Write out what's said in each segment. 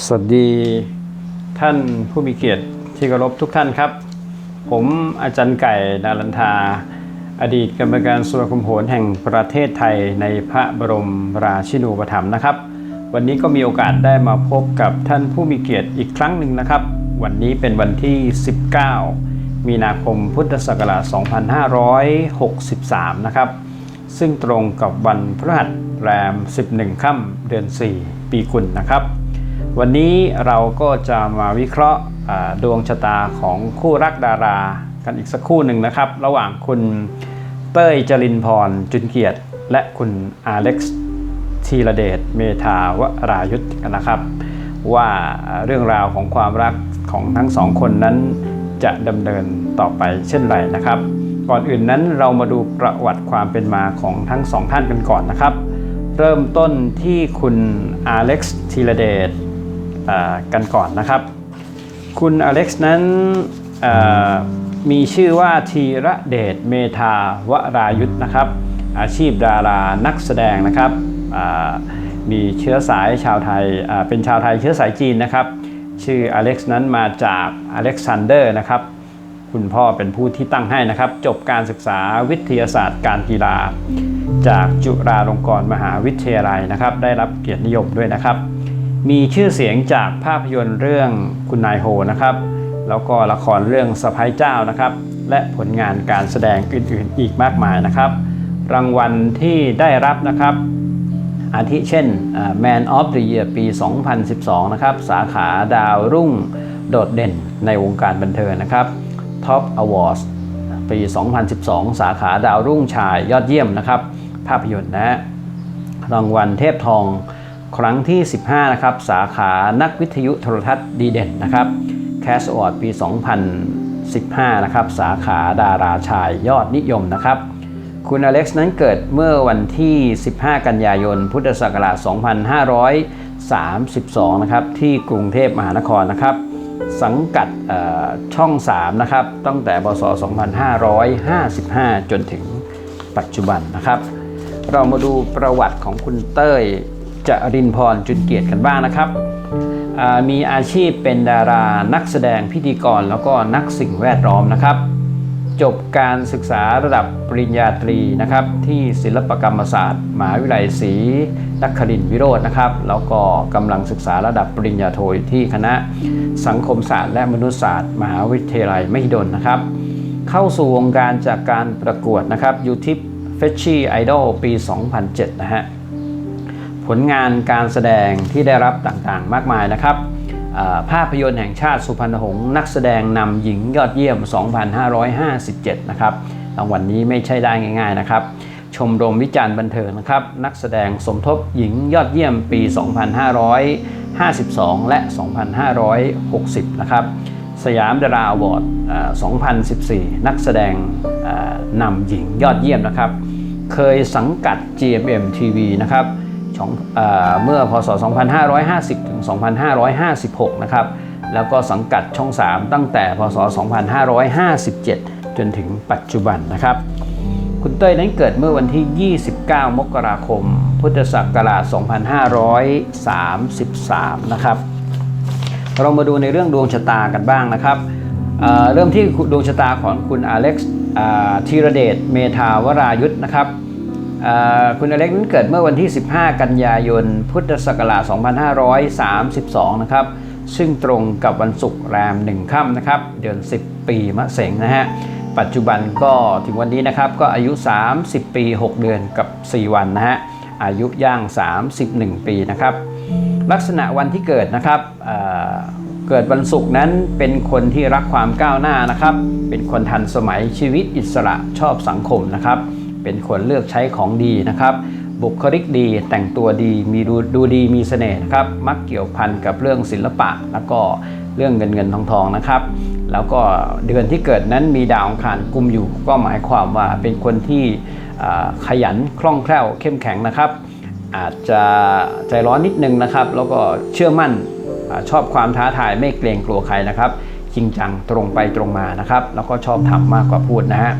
สวัสดีท่านผู้มีเกียรติที่เคารพทุกท่านครับ ผมอาจารย์ไก่ดารันทา อดีตกรรมการสุรคมโหรแห่งประเทศไทยในพระบรมราชินูปถัมภ์นะครับ วันนี้ก็มีโอกาสได้มาพบกับท่านผู้มีเกียรติอีกครั้งหนึ่งนะครับ วันนี้เป็นวันที่ 19 มีนาคมพุทธศักราช 2563 นะครับ ซึ่งตรงกับวันพฤหัสแรม 11 ค่ำเดือน 4 ปีกุลนะครับ วันนี้เราก็จะมาวิเคราะห์ดวงชะตาของคู่รักดารากันอีกสักคู่หนึ่งนะครับ ระหว่างคุณเต้ยจรินพรจุนเกียรติ และคุณอาเล็กซ์ธีรเดชเมธาวรายุทธกันนะครับ ว่าเรื่องราวของความรักของทั้งสองคนนั้นจะดำเนินต่อไปเช่นไรนะครับ ก่อนอื่นนั้นเรามาดูประวัติความเป็นมาของทั้งสองท่านกันก่อนนะครับ เริ่มต้นที่คุณอาเล็กซ์ธีรเดช กันก่อนนะครับ คุณอเล็กซ์นั้นมีชื่อว่าธีระเดชเมธาวรายุทธนะครับ อาชีพดารานักแสดงนะครับมีเชื้อสายชาวไทยเป็นชาวไทยเชื้อสายจีนนะครับ ชื่ออเล็กซ์นั้นมาจากอเล็กซานเดอร์นะครับ คุณพ่อเป็นผู้ที่ตั้งให้นะครับ จบการศึกษาวิทยาศาสตร์การกีฬา จากจุฬาลงกรณ์มหาวิทยาลัยนะครับ ได้รับเกียรตินิยมด้วยนะครับ มีชื่อเสียงจากภาพยนตร์เรื่องคุณนายโฮนะครับ แล้วก็ละครเรื่องสะพ้ายเจ้านะครับ และผลงานการแสดงอื่นๆ อีกมากมายนะครับ รางวัลที่ได้รับนะครับ อาทิเช่น Man of the Year ปี 2012 นะครับ สาขาดาวรุ่งโดดเด่นในวงการบันเทิงนะครับ Top Awards ปี 2012 สาขาดาวรุ่งชายยอดเยี่ยมนะครับ ภาพยนตร์นะ รางวัลเทพทอง ครั้งที่ 15 นะครับ สาขานักวิทยุโทรทัศน์ดีเด่นนะครับ Cast Award ปี 2015 นะครับ สาขาดาราชายยอดนิยมนะครับ คุณอเล็กซ์นั้นเกิดเมื่อวันที่ 15 กันยายน พุทธศักราช 2532 นะครับ ที่กรุงเทพมหานครนะครับ สังกัดช่อช่อง3 นะครับ ตั้งแต่บศ 2555 จนถึงปัจจุบันนะครับ เรามาดูประวัติของคุณเต้ย จรินพรจุนเกียรติกันบ้างนะครับ มีอาชีพเป็นดารานักแสดงพิธีกรแล้วก็นักสิ่งแวดล้อมนะครับ จบการศึกษาระดับปริญญาตรีนะครับที่ศิลปกรรมศาสตร์มหาวิทยาลัยศรีนครินทร์วิโรจน์นะครับ แล้วก็กำลังศึกษาระดับปริญญาโทที่คณะสังคมศาสตร์ และมนุษยศาสตร์ มหาวิทยาลัยมหิดลนะครับ เข้าสู่วงการจากการประกวดนะครับ YouTube f e t c h y Idol ปี 2007 นะฮะ ผลงานการแสดงที่ได้รับต่างๆ มากมายนะครับภาพยนตร์แห่งชาติสุพรรณหงษ์นักแสดงนำหญิงยอดเยี่ยม 2557 นะครับรางวัลนี้ไม่ใช่ได้ง่าย ๆนะครับ ชมรมวิจารณ์บันเทิงนะครับ นักแสดงสมทบหญิงยอดเยี่ยมปี 2552 และ 2560 นะครับ สยามดาราอวอร์ดอ่า2014 นักแสดงนำหญิงยอดเยี่ยมนะครับ เคยสังกัด GMM TV นะครับ เมื่อพศ 2550 ถึง 2556 นะครับ แล้วก็สังกัดช่อง 3 ตั้งแต่พศ 2557 จนถึงปัจจุบันนะครับ คุณเต้ยนั้นเกิดเมื่อวันที่ 29 มกราคม พุทธศักราช 2533 นะครับ เรามาดูในเรื่องดวงชะตากันบ้างนะครับเเริ่มที่ดวงชะตาของคุณอเล็กซ์ธีรเดช เมธาวรายุทธนะครับ คุณอเล็กนั้นเกิดเมื่อวันที่ 15 กันยายน พุทธศักราช 2532 นะครับ ซึ่งตรงกับวันศุกร์แรม1ค่ำนะครับ เดือน 10 ปีมะเสงนะฮะ ปัจจุบันก็ถึงวันนี้นะครับ ก็อายุ 30 ปี 6 เดือนกับ 4 วันนะฮะ อายุย่าง 31 ปีนะครับ ลักษณะวันที่เกิดนะครับเเกิดวันศุกร์นั้นเป็นคนที่รักความก้าวหน้านะครับ เป็นคนทันสมัยชีวิตอิสระชอบสังคมนะครับ เป็นคนเลือกใช้ของดีนะครับ บุคลิกดีแต่งตัวดีมีดูดูดีมีเสน่ห์นะครับ มักเกี่ยวพันกับเรื่องศิลปะ แล้วก็เรื่องเงินเงินทองทองนะครับ แล้วก็เดือนที่เกิดนั้นมีดาวอังคารกุมอยู่ ก็หมายความว่าเป็นคนที่ขยันคล่องแคล่วเข้มแข็งนะครับ อาจจะใจร้อนนิดนึงนะครับ แล้วก็เชื่อมั่นอชอบความท้าทายไม่เกรงกลัวใครนะครับจริงจังตรงไปตรงมานะครับ แล้วก็ชอบทำมากกว่าพูดนะฮะ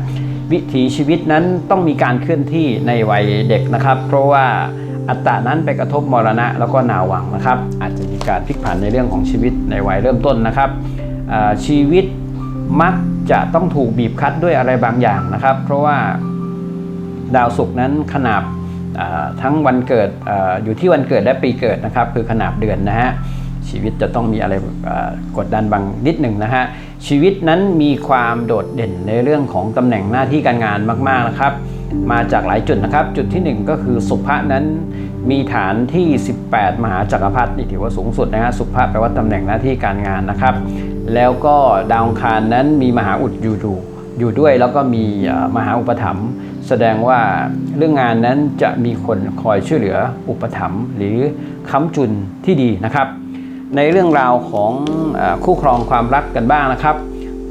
วิถีชีวิตนั้นต้องมีการเคลื่อนที่ในวัยเด็กนะครับ เพราะว่าอัตตานั้นไปกระทบมรณะแล้วก็นาวังนะครับ อาจจะมีการพลิกผันในเรื่องของชีวิตในวัยเริ่มต้นนะครับชีวิตมักจะต้องถูกบีบคั้นด้วยอะไรบางอย่างนะครับ เพราะว่าดาวศุกร์นั้นขนาบทั้งวันเกิดออยู่ที่วันเกิดและปีเกิดนะครับ คือขนาบเดือนนะฮะชีวิตจะต้องมีอะไรกดดันบางนิดหนึ่งนะฮะ ชีวิตนั้นมีความโดดเด่นในเรื่องของตำแหน่งหน้าที่การงานมาก ๆนะครับ มาจากหลายจุดนะครับ จุดที่ 1 ก็คือสุภะนั้นมีฐานที่ 18 มหาจักรพรรดินี่ถือว่าสูงสุดนะฮะสุภะแปลว่าตำแหน่งหน้าที่การงานนะครับ แล้วก็ดาวคารนั้นมีมหาอุดอยู่ดูอยู่ด้วยแล้วก็มีมหาอุปถัมภ์แสดงว่าเรื่องงานนั้นจะมีคนคอยช่วยเหลืออุปถัมภ์หรือค้ำจุนที่ดีนะครับ ในเรื่องราวของอคู่ครองความรักกันบ้างนะครับ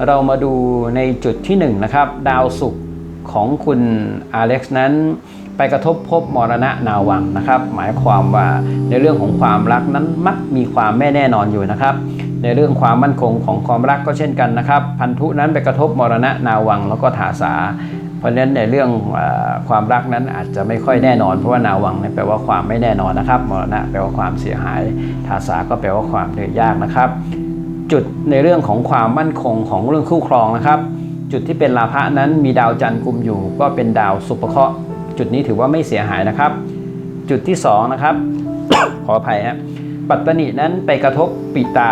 เรามาดูในจุดที่1นงนะครับดาวศุกร์ของคุณอเล็กซ์นั้น ไปกระทบภพมรณะนาวังนะครับ หมายความว่าในเรื่องของความรักนั้นมักมีความไม่แน่นอนอยู่นะครับ ในเรื่องความมั่นคงของความรักก็เช่นกันนะครับ พันธุนั้นไปกระทบมรณะนาวังแล้วก็ถาสา เพราะฉะนั้นในเรื่องอความรักนั้นอาจจะไม่ค่อยแน่นอน เพราะว่านาวังนี่แปลว่าความไม่แน่นอนนะครับมรณะแปลว่าความเสียหาย ทาสาก็แปลว่าความเหนื่อยยากนะครับ จุดในเรื่องของความมั่นคงของเรื่องคู่ครองนะครับ จุดที่เป็นลาภะนั้นมีดาวจันทร์กุมอยู่ ก็เป็นดาวสุภเคราะห์จุดนี้ถือว่าไม่เสียหายนะครับ จุดที่สองนะครับขออภัยฮะปัตตนินั้นไปกระทบปิตา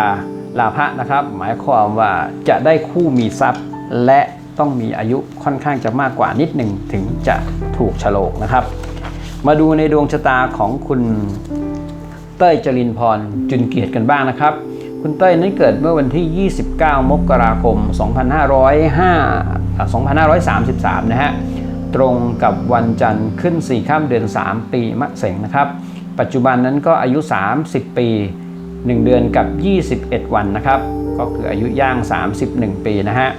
ลาภะนะครับ หมายความว่าจะได้คู่มีทรัพย์และ ต้องมีอายุค่อนข้างจะมากกว่านิดหนึ่งถึงจะถูกฉลกนะครับ มาดูในดวงชะตาของคุณเต้ยจรินพรจุนเกียรติกันบ้างนะครับ คุณเต้ยนั้นเกิดเมื่อวันที่ 29 มกราคม 2505 2533 นะฮะตรงกับวันจันทร์ขึ้น 4 ข้ามเดือน 3 ปีมะเสงนะครับ ปัจจุบันนั้นก็อายุ 30 ปี 1 เดือนกับ 21 วันนะครับ ก็คืออายุย่าง 31 ปีนะฮะ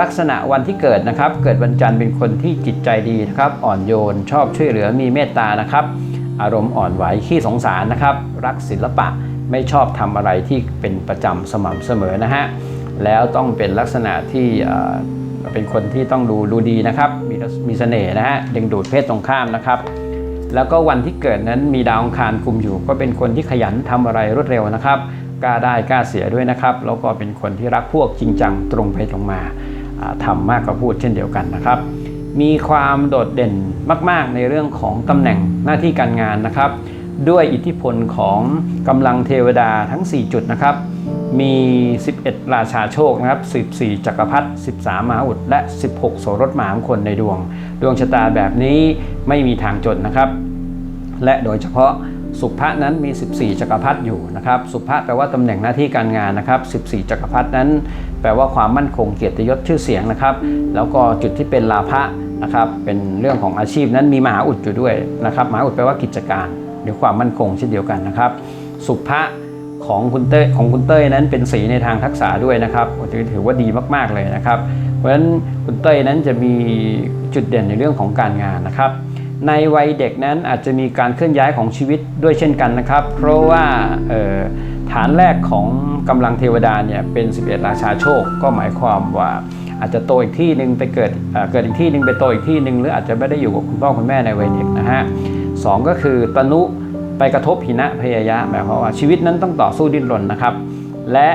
ลักษณะวันที่เกิดนะครับ เกิดวันจันทร์เป็นคนที่จิตใจดีนะครับ อ่อนโยน ชอบช่วยเหลือมีเมตตานะครับ อารมณ์อ่อนไหวขี้สงสารนะครับ รักศิลปะไม่ชอบทำอะไรที่เป็นประจำสม่ำเสมอนะฮะแล้วต้องเป็นลักษณะที่เป็นคนที่ต้องดูดูดีนะครับ มีมีเสน่ห์นะฮะดึงดูดเพศตรงข้ามนะครับ แล้วก็วันที่เกิดนั้นมีดาวอังคารกุมอยู่ ก็เป็นคนที่ขยันทำอะไรรวดเร็วนะครับกล้าได้กล้าเสียด้วยนะครับ แล้วก็เป็นคนที่รักพวกจริงจังตรงไปตรงมา ทำมากกว่าพูดเช่นเดียวกันนะครับ มีความโดดเด่นมาก ๆ ในเรื่องของตำแหน่งหน้าที่การงานนะครับ ด้วยอิทธิพลของกำลังเทวดาทั้ง 4 จุดนะครับ มี 11 ราชาโชคนะครับ 14 จักรพรรดิ 13 มหาอุด และ 16 โสรถมหามงคลในดวง ดวงชะตาแบบนี้ไม่มีทางจนนะครับ และโดยเฉพาะสุภะนั้นมี 14 จักรพรรดิอยู่นะครับ สุภะแปลว่าตำแหน่งหน้าที่การงานนะครับ 14 จักรพรรดินั้น แปลว่าความมั่นคงเกียรติยศชื่อเสียงนะครับ แล้วก็จุดที่เป็นลาภะนะครับ เป็นเรื่องของอาชีพนั้นมีมหาอุดอยู่ด้วยนะครับมหาอุดแปลว่ากิจการหรือความมั่นคงเช่นเดียวกันนะครับ สุภะของคุณเต้ของคุณเต้ยนั้นเป็นสีในทางทักษะด้วยนะครับถือว่าดีมากๆเลยนะครับ เพราะฉะนั้นคุณเต้ยนั้นจะมีจุดเด่นในเรื่องของการงานนะครับ ในวัยเด็กนั้นอาจจะมีการเคลื่อนย้ายของชีวิตด้วยเช่นกันนะครับ เพราะว่า ฐานแรกของกำลังเทวดาเนี่ยเป็น 11 ราชาโชค ก็หมายความว่าอาจจะโตอีกที่หนึ่งไปเกิดเอ่อเกิดอีกที่หนึ่งไปโตอีกที่หนึ่งหรืออาจจะไม่ได้อยู่กับคุณพ่อคุณแม่ในวัยเด็กนะฮะสองก็คือตนุไปกระทบหินะพยายะหมายความว่าชีวิตนั้นต้องต่อสู้ดิ้นรนนะครับ และ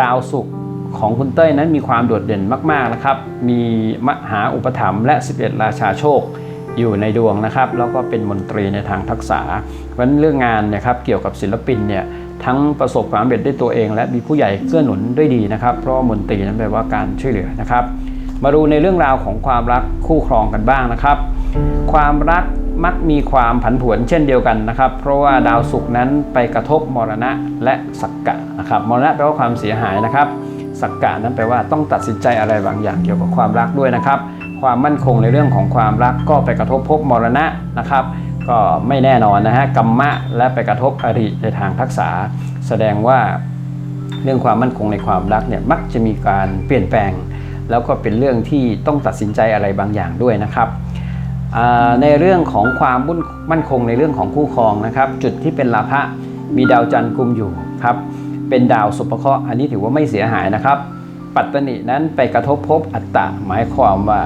ดาวศุกร์ของคุณเต้ยนั้นมีความโดดเด่นมากๆนะครับ มีมหาอุปถัมภ์และ 11 ราชาโชคอยู่ในดวงนะครับ แล้วก็เป็นมนตรีในทางทักษะเพราะฉะนั้นเรื่องงานนะครับเกี่ยวกับศิลปินเนี่ย ทั้งประสบความสำเร็จด้วยตัวเอง และมีผู้ใหญ่เกื้อหนุนด้วยดีนะครับ เพราะมนตรีนั้นแปลว่าการช่วยเหลือนะครับ มาดูในเรื่องราวของความรักคู่ครองกันบ้างนะครับ ความรักมักมีความผันผวนเช่นเดียวกันนะครับ เพราะว่าดาวศุกร์นั้นไปกระทบมรณะและสักกะนะครับมรณะแปลว่าความเสียหายนะครับ สักกะนั้นแปลว่าต้องตัดสินใจอะไรบางอย่างเกี่ยวกับความรักด้วยนะครับ ความมั่นคงในเรื่องของความรักก็ไปกระทบภพมรณะนะครับ ก็ไม่แน่นอนนะฮะกรรมะและไปกระทบอริในทางทักษะแสดงว่าเรื่องความมั่นคงในความรักเนี่ยมักจะมีการเปลี่ยนแปลง แล้วก็เป็นเรื่องที่ต้องตัดสินใจอะไรบางอย่างด้วยนะครับในเรื่องของความม,มั่นคงในเรื่องของคู่ครองนะครับ จุดที่เป็นลาภะมีดาวจันทร์กุมอยู่ครับเป็นดาวสุภเคราะห์อันนี้ถือว่าไม่เสียหายนะครับ ปัตตนินั้นไปกระทบภพอัตตะหมายความว่า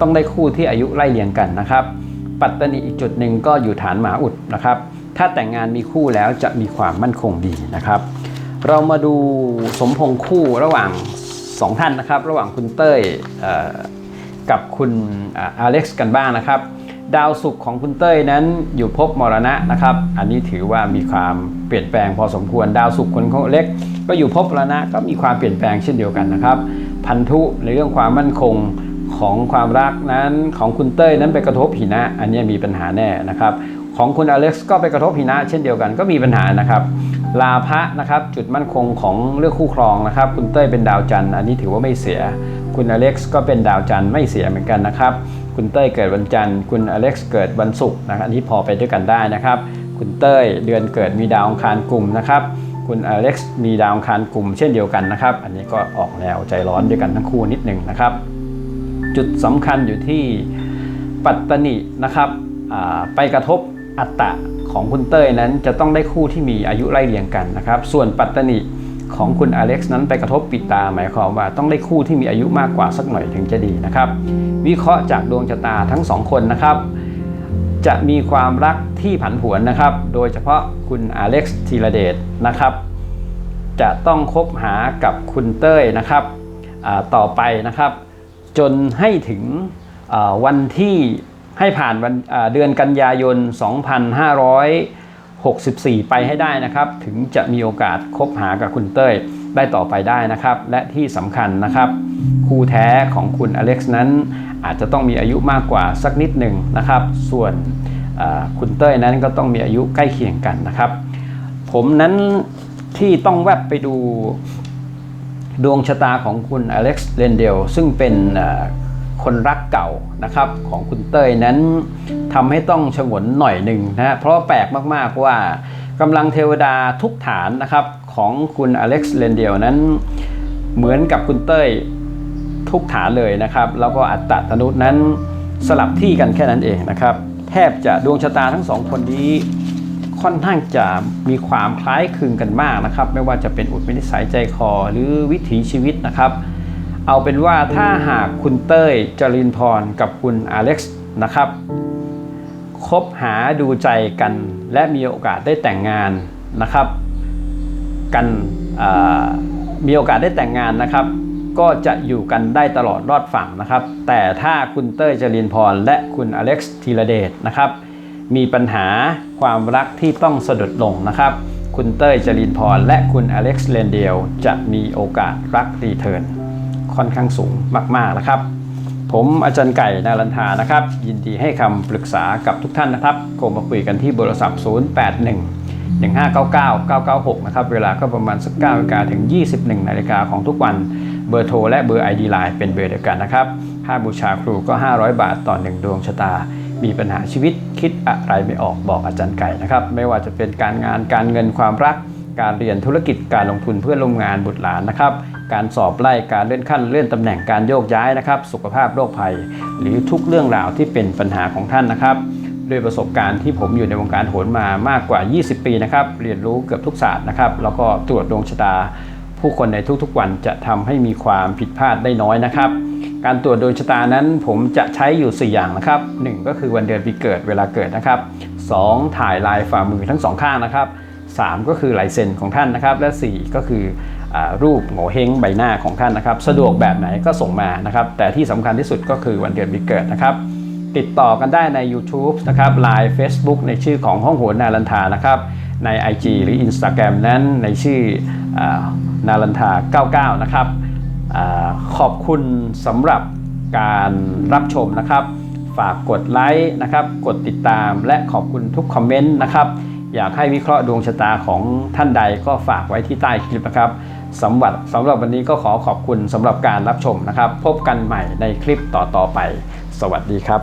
ต้องได้คู่ที่อายุไล่เลี่ยงกันนะครับ ปัตตนิอีกจุดหนึ่งก็อยู่ฐานหมาอุดนะครับ ถ้าแต่งงานมีคู่แล้วจะมีความมั่นคงดีนะครับ เรามาดูสมพงษ์คู่ระหว่างสองท่านนะครับ ระหว่างคุณเต้ยกับคุณอเล็กซ์กันบ้างนะครับ ดาวศุกร์ของคุณเต้ยนั้นอยู่ภพมรณะนะครับ อันนี้ถือว่ามีความเปลี่ยนแปลงพอสมควร ดาวศุกร์คนเขาเล็ก ก็อยู่ภพมรณะก็มีความเปลี่ยนแปลงเช่นเดียวกันนะครับ พันธุในเรื่องความมั่นคง ของความรักนั้นของคุณเต้ยนั้นไปกระทบหินะ อันนี้มีปัญหาแน่นะครับ ของคุณอเล็กซ์ก็ไปกระทบหินะ เช่นเดียวกันก็มีปัญหานะครับลาภะนะครับ จุดมั่นคงของเรื่องคู่ครองนะครับ คุณเต้ยเป็นดาวจันทร์อันนี้ถือว่าไม่เสีย คุณอเล็กซ์ก็เป็นดาวจันทร์ไม่เสียเหมือนกันนะครับ คุณเต้ยเกิดวันจันทร์ คุณอเล็กซ์เกิดวันศุกร์นะครับอันนี้พอไปด้วยกันได้นะครับ คุณเต้ยเดือนเกิดมีดาวองคารกลุ่มนะครับคุณอเล็กซ์มีดาวองคารกลุ่มเช่นเดียวกันนะครับ อันนี้ก็ออกแนวใจร้อนด้วยกันทั้งคู่นิดหนึ่งนะครับ จุดสำคัญอยู่ที่ปัตตนินะครับไปกระทบอัตตะของคุณเต้ยนั้นจะต้องได้คู่ที่มีอายุไล่เรียงกันนะครับ ส่วนปัตตนิของคุณอเล็กซ์นั้นไปกระทบปิดตา หมายความว่าต้องได้คู่ที่มีอายุมากกว่าสักหน่อยถึงจะดีนะครับ วิเคราะห์จากดวงชะตาทั้งสองคนนะครับ จะมีความรักที่ผันผวนนะครับ โดยเฉพาะคุณอเล็กซ์ธีรเดชนะครับ จะต้องคบหากับคุณเต้ยนะครับต่อไปนะครับ จนให้ถึงวันที่ให้ผ่านเดือนกันยายน 2564 ไปให้ได้นะครับ ถึงจะมีโอกาสคบหากับคุณเต้ยได้ต่อไปได้นะครับ และที่สำคัญนะครับ คู่แท้ของคุณอเล็กซ์นั้น อาจจะต้องมีอายุมากกว่าสักนิดหนึ่งนะครับ ส่วนคุณเต้ยนั้นก็ต้องมีอายุใกล้เคียงกันนะครับ ผมนั้นที่ต้องแวบไปดู ดวงชะตาของคุณอเล็กซ์เรนเดลซึ่งเป็นคนรักเก่านะครับของคุณเต้ยนั้นทำให้ต้องฉงนหน่อยหนึ่งนะเพราะแปลกมากๆว่ากำลังเทวดาทุกฐานนะครับของคุณอเล็กซ์เรนเดลนั้นเหมือนกับคุณเต้ยทุกฐานเลยนะครับ แล้วก็อัตตธนุนั้นสลับที่กันแค่นั้นเองนะครับ แทบจะดวงชะตาทั้งสองคนนี้ ค่อนข้างจะมีความคล้ายคลึงกันมากนะครับ ไม่ว่าจะเป็นอุดมนิสัยใจคอหรือวิถีชีวิตนะครับ เอาเป็นว่าถ้าหากคุณเต้ยจรินพรกับคุณอเล็กซ์นะครับคบหาดูใจกัน และมีโอกาสได้แต่งงานนะครับ กันมีโอกาสได้แต่งงานนะครับ ก็จะอยู่กันได้ตลอดรอดฝั่งนะครับ แต่ถ้าคุณเต้ยจรินพรและคุณอเล็กซ์ธีรเดชนะครับ มีปัญหาความรักที่ต้องสะดุดลงนะครับ คุณเต้ยจรินพร และคุณอเล็กซ์เลนเดลจะมีโอกาสรักรีเทิร์นค่อนข้างสูงมาก ๆ นะครับ ผมอาจารย์ไก่นารันทานะครับ ยินดีให้คำปรึกษากับทุกท่านนะครับโทรมาคุยกันที่เบอร์โทรศัพท์ 081 1599 996 นะครับ เวลาก็ประมาณสัก9นาฬิกาถึง 21นาฬิกาของทุกวัน เบอร์โทรและเบอร์ ID Line เป็นเบอร์เดียวกันนะครับค่าบูชาครูก็ 500 บาทต่อหนึ่งดวงชะตา มีปัญหาชีวิตคิดอะไรไม่ออกบอกอาจารย์ไก่นะครับ ไม่ว่าจะเป็นการงานการเงินความรัก การเรียนธุรกิจการลงทุนเพื่อลงงานบุตรหลานนะครับ การสอบไล่การเลื่อนขั้นเลื่อนตำแหน่งการโยกย้ายนะครับ สุขภาพโรคภัย หรือทุกเรื่องราวที่เป็นปัญหาของท่านนะครับด้วยประสบการณ์ที่ผมอยู่ในวงการโหนมามากกว่า 20 ปีนะครับ เรียนรู้เกือบทุกศาสตร์นะครับ แล้วก็ตรวจดวงชะตา ผู้คนในทุกๆวันจะทำให้มีความผิดพลาดได้น้อยนะครับ การตรวจดวงชะตานั้นผมจะใช้อยู่ 4 อย่างนะครับ 1 ก็คือวันเดือนปีเกิดเวลาเกิดนะครับ 2 ถ่ายลายฝ่ามือทั้งสองข้างนะครับ 3 ก็คือลายเซ็นของท่านนะครับ และ 4 ก็คืออรูปโงเฮงใบหน้าของท่านนะครับ สะดวกแบบไหนก็ส่งมานะครับ แต่ที่สำคัญที่สุดก็คือวันเดือนปีเกิดนะครับติดต่อกันได้ใน YouTube นะครับ Line Facebook ในชื่อของห้องโหนนารันทานะครับ ใน IG หรือ Instagram นั้นในชื่ออนารันทา 99 นะครับ ขอบคุณสำหรับการรับชมนะครับ ฝากกดไลค์นะครับ กดติดตามและขอบคุณทุกคอมเมนต์นะครับ อยากให้วิเคราะห์ดวงชะตาของท่านใดก็ฝากไว้ที่ใต้คลิปนะครับสำหรับสำหรับวันนี้ก็ขอขอบคุณสำหรับการรับชมนะครับ พบกันใหม่ในคลิปต่อๆไป สวัสดีครับ